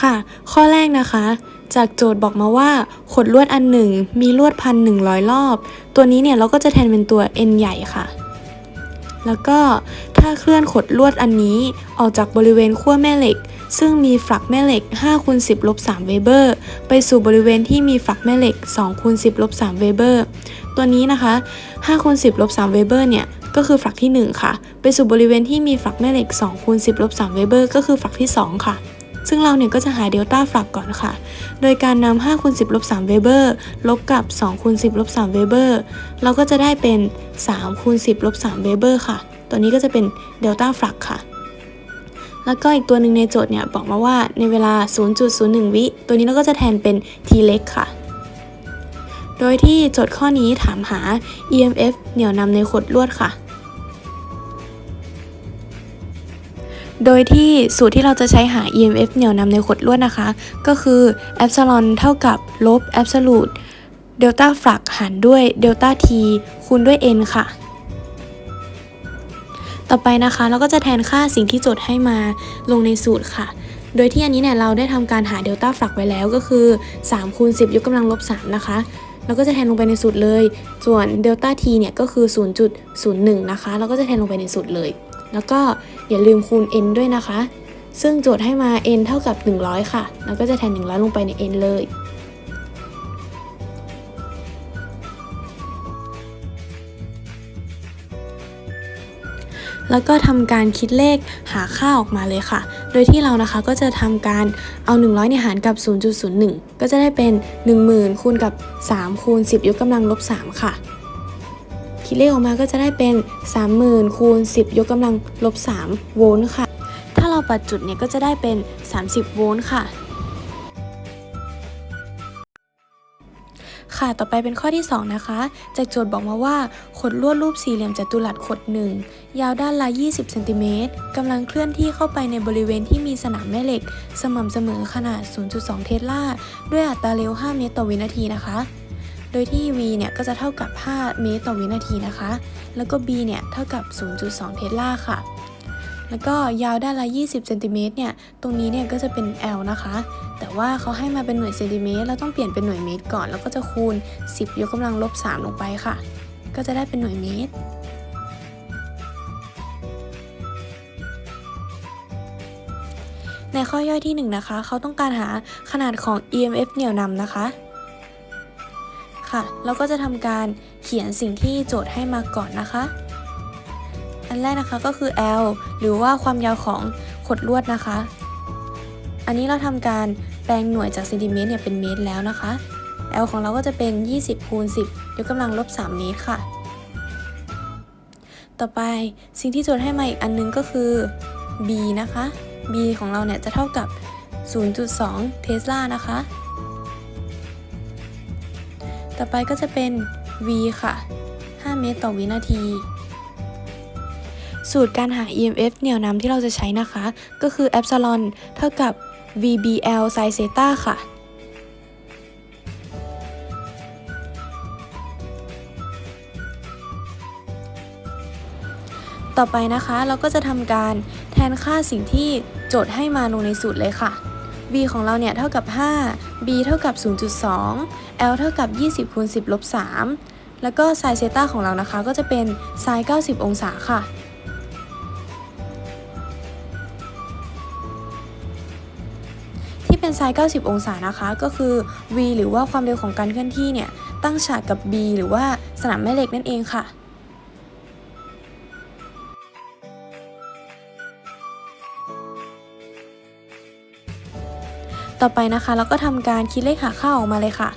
ค่ะ ข้อแรกนะคะ จากโจทย์บอกมาว่า ขดลวดอันหนึ่งมีลวดพันหนึ่งร้อยรอบ ตัวนี้เนี่ยเราก็จะแทนเป็นตัว n ใหญ่ค่ะ แล้วก็ถ้าเคลื่อนขดลวดอันนี้ออกจากบริเวณขั้วแม่เหล็ก ซึ่งมีฝักแม่เหล็ก5คูณ10ลบ3เวเบอร์ ไปสู่บริเวณที่มีฝักแม่เหล็ก2คูณ10ลบ3เวเบอร์ ตัวนี้นะคะ5คูณ10ลบ3เวเบอร์เนี่ยก็คือฝักที่ 1 ค่ะ ไปสู่บริเวณที่มีฝักแม่เหล็ก2คูณ10ลบ3เวเบอร์ก็คือฝักที่ 2 ค่ะ ซึ่งเราเนี่ยก็จะหาเดลต้าฝักก่อนค่ะ โดยการนำ5คูณ10ลบ3เวเบอร์ลบกับ2คูณ10ลบ3เวเบอร์เราก็จะได้เป็น3คูณ10ลบ3เวเบอร์ค่ะ ตัวนี้ก็จะเป็นเดลต้าฝักค่ะ แล้วก็อีกตัวหนึ่งในโจทย์เนี่ยบอกมาว่าในเวลา 0.01 วิ ตัวนี้เราก็จะแทนเป็น t เล็กค่ะโดยที่โจทย์ข้อนี้ถามหา EMF เหนี่ยวนำในขดลวดค่ะ โดยที่สูตรที่เราจะใช้หา EMF เหนี่ยวนำในขดลวดนะคะ ก็คือ epsilon เท่ากับลบ absolute delta flux หารด้วย delta t คูณด้วย n ค่ะ ต่อไปนะคะ เราก็จะแทนค่าสิ่งที่โจทย์ให้มาลงในสูตรค่ะ โดยที่อันนี้เนี่ยเราได้ทำการหาเดลต้าฟลักไว้แล้วก็คือ3คูณ10 ยกกำลังลบ3นะคะเราก็จะแทนลงไปในสูตรเลย ส่วนเดลต้าทีเนี่ยก็คือ 0.01 นะคะ เราก็จะแทนลงไปในสูตรเลย แล้วก็อย่าลืมคูณ n ด้วยนะคะ ซึ่งโจทย์ให้มา n เท่ากับ 100 ค่ะเราก็จะแทน 100 ลงไปใน n เลย แล้วก็ทำการคิดเลขหาค่าออกมาเลยค่ะ โดยที่เรานะคะก็จะทำการเอา 100เนี่ยหารกับ 0.01 ก็จะได้เป็น 10,000 คูณกับ 3 คูณ 10 ยกกำลังลบ 3 ค่ะ คิดเลขออกมาก็จะได้เป็น 30,000คูณ10 ยกกำลังลบ 3 โวลต์ค่ะ ถ้าเราปัดจุดเนี่ยก็จะได้เป็น 30 โวลต์ค่ะ ค่ะต่อไปเป็นข้อที่ 2 นะคะจากโจทย์บอกมาว่าขดลวดรูปสี่เหลี่ยมจัตุรัสขดหนึ่งยาวด้านละ20เซนติเมตรกำลังเคลื่อนที่เข้าไปในบริเวณที่มีสนามแม่เหล็ก สม่ำเสมอขนาด 0.2 เทสลาด้วยอัตราเร็ว 5 เมตรต่อวินาทีนะคะ โดยที่ v เนี่ยก็จะเท่ากับ 5 เมตรต่อวินาทีนะคะ แล้วก็ b เนี่ยเท่ากับ 0.2 เทสลาค่ะ แล้วก็ยาวด้านละ 20เซนติเมตรเนี่ย ตรงนี้เนี่ยก็จะเป็น L นะคะ แต่ว่าเขาให้มาเป็นหน่วยเซนติเมตรเราต้องเปลี่ยนเป็นหน่วยเมตรก่อน แล้วก็จะคูณ 10 ยกกำลังลบ 3 ลงไปค่ะ ก็จะได้เป็นหน่วยเมตรในข้อย่อยที่ 1 นะคะ เขาต้องการหาขนาดของ EMF เหนี่ยวนำนะคะ ค่ะ เราก็จะทำการเขียนสิ่งที่โจทย์ให้มาก่อนนะคะ อันแรกนะคะก็คือ L หรือว่าความยาวของขดลวดนะคะ อันนี้เราทำการแปลงหน่วยจากเซนติเมตรเนี่ยเป็นเมตรแล้วนะคะ L ของเราก็จะเป็น 20คูณ10ยกกำลังลบ 3 เมตรค่ะ ต่อไปสิ่งที่โจทย์ให้มาอีกอันนึงก็คือ B นะคะ B ของเราเนี่ยจะเท่ากับ 0.2 เทสลานะคะ ต่อไปก็จะเป็น V ค่ะ 5 เมตรต่อวินาที สูตรการหา EMF เหนี่ยวนำที่เราจะใช้นะคะ ก็คือ epsilon เท่ากับ VBL sin theta ค่ะต่อไปนะคะเราก็จะทำการแทนค่าสิ่งที่โจทย์ให้มาลงในสูตรเลยค่ะ v ของเราเนี่ยเท่ากับ 5 b เท่ากับ 0.2 l เท่ากับ 20คูณ10ลบ3แล้วก็ sin theta ของเรานะคะ ก็จะเป็น sin 90 องศาค่ะ ที่เป็น sin 90 องศานะคะ ก็คือ v หรือว่าความเร็วของการเคลื่อนที่เนี่ย ตั้งฉากกับ b หรือว่าสนามแม่เหล็กนั่นเองค่ะ ต่อไปนะคะเราก็ทำการคิดเลขหาค่าออกมาเลยค่ะ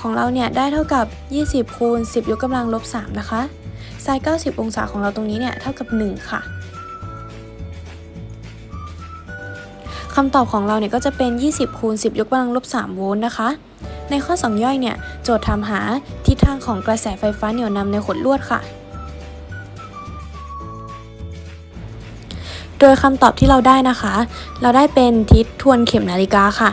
ของเราเนี่ยได้เท่ากับ 20คูณ10 ยกกำลังลบ3นะคะ sin 90 องศาของเราตรงนี้เนี่ยเท่ากับ 1 ค่ะคำตอบของเราเนี่ยก็จะเป็น 20คูณ10 ยกกำลังลบ3โวลต์นะคะ ในข้อ 2 ย่อยเนี่ย โจทย์ทำหาทิศทางของกระแสไฟฟ้าเหนี่ยวนำในขดลวดค่ะ ดยคำตอบที่เราได้นะคะ เราได้เป็นทิศทวนเข็มนาฬิกาค่ะ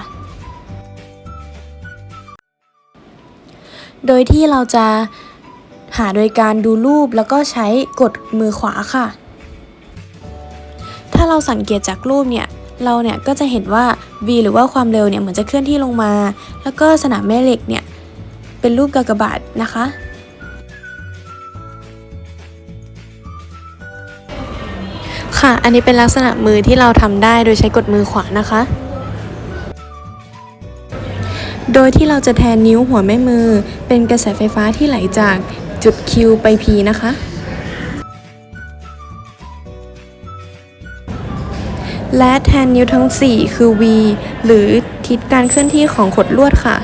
โดยที่เราจะหาโดยการดูรูปแล้วก็ใช้กดมือขวาค่ะ ถ้าเราสังเกตจากรูปเนี่ย เราเนี่ยก็จะเห็นว่า v หรือว่าความเร็วเนี่ยเหมือนจะเคลื่อนที่ลงมา แล้วก็สนามแม่เหล็กเนี่ยเป็นรูปกากบาทนะคะ ค่ะ อันนี้เป็นลักษณะมือที่เราทำได้โดยใช้กดมือขวานะคะ โดยที่เราจะแทนนิ้วหัวแม่มือ เป็นกระแสไฟฟ้าที่ไหลจากจุด Q ไป P นะคะ และแทนนิ้วทั้ง 4 คือ V หรือทิศการเคลื่อนที่ของขดลวดค่ะ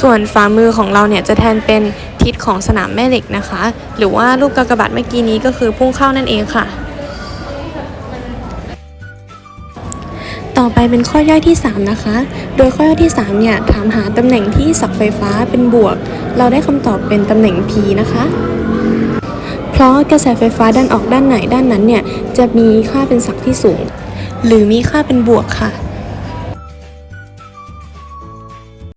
ส่วนฝ่ามือของเราเนี่ยจะแทนเป็นทิศของสนามแม่เหล็กนะคะ หรือว่ารูปกากบาทเมื่อกี้นี้ก็คือพุ่งเข้านั่นเองค่ะ ต่อไปเป็นข้อย่อยที่ 3 นะคะ โดยข้อย่อยที่ 3 เนี่ย ถามหาตำแหน่งที่ศักไฟฟ้าเป็นบวก เราได้คำตอบเป็นตำแหน่ง P นะคะ เพราะกระแสไฟฟ้าดันออกด้านไหนด้านนั้นเนี่ย จะมีค่าเป็นศักที่สูง หรือมีค่าเป็นบวกค่ะ